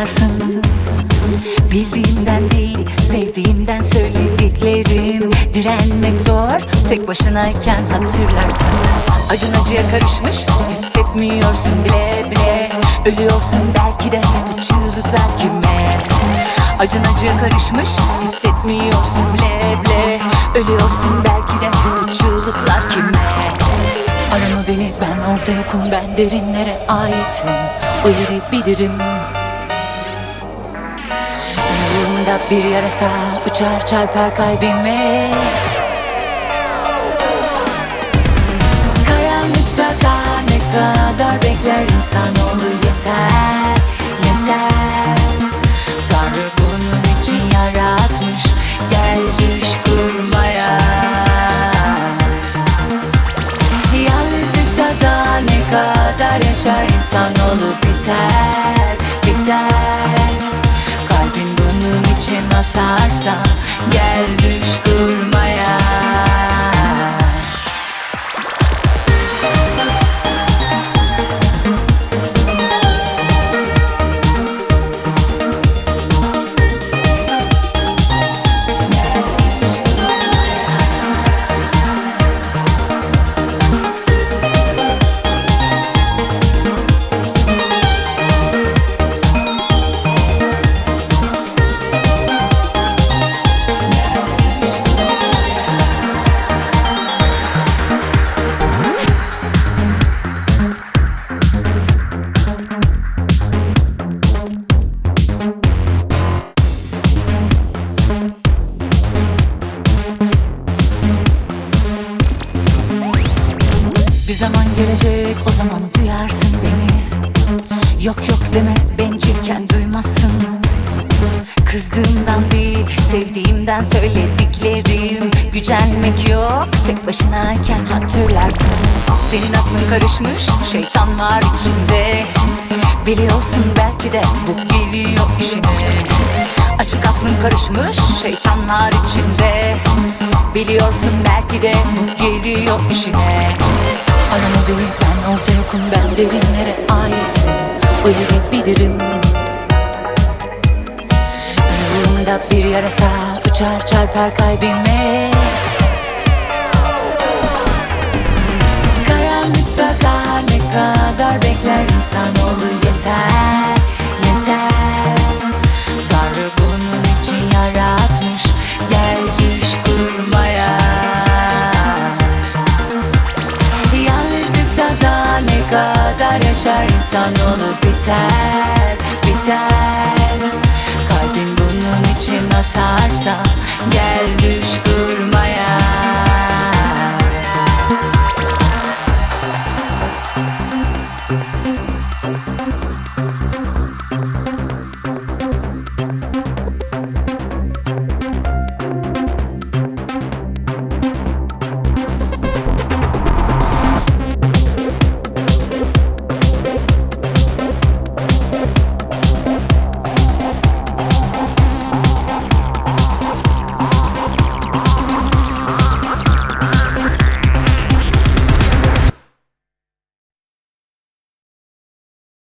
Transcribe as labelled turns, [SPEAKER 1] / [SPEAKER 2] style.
[SPEAKER 1] başını sallarsın Bildiğimden değil sevdiğimden söylediklerim. Direnmek zor tek başınayken hatırlarsın. Acın acıya karışmış hissetmiyorsun bile bile. Ölüyorsun belki de bu çığlıklar kime? Acın acıya karışmış hissetmiyorsun bile bile. Ölüyorsun belki de bu çığlıklar kime? Arama beni ben orada yokum ben derinlere aitim. O bilirim Ruhumda bir yarasa uçar çarpar kalbime. Karanlıkta daha ne kadar bekler insanoğlu yeter Yeter. Tanrı bunun için yaratmış Gel düş kurmaya Yalnızlıkta daha ne kadar yaşar insanoğlu biter Biter için atarsa Gel düş kurmaya zaman gelecek o zaman duyarsın beni. Yok yok deme bencilken duymazsın. Kızdığımdan değil sevdiğimden söylediklerim. Gücenmek yok tek başınayken hatırlarsın. Senin aklın karışmış şeytan var içinde. Biliyorsun belki de bu geliyor işine. Açık aklın karışmış şeytan var içinde. Biliyorsun belki de bu geliyor işine Arama beni ben orada yokum ben derinlere aitim. O yeri Ruhumda bir yarasa uçar çarpar kalbime. Karanlıkta daha ne kadar bekler insanoğlu yeter Yeter kadar yaşar insanoğlu biter Biter. Kalbin bunun için atarsa Gel düş kurmaya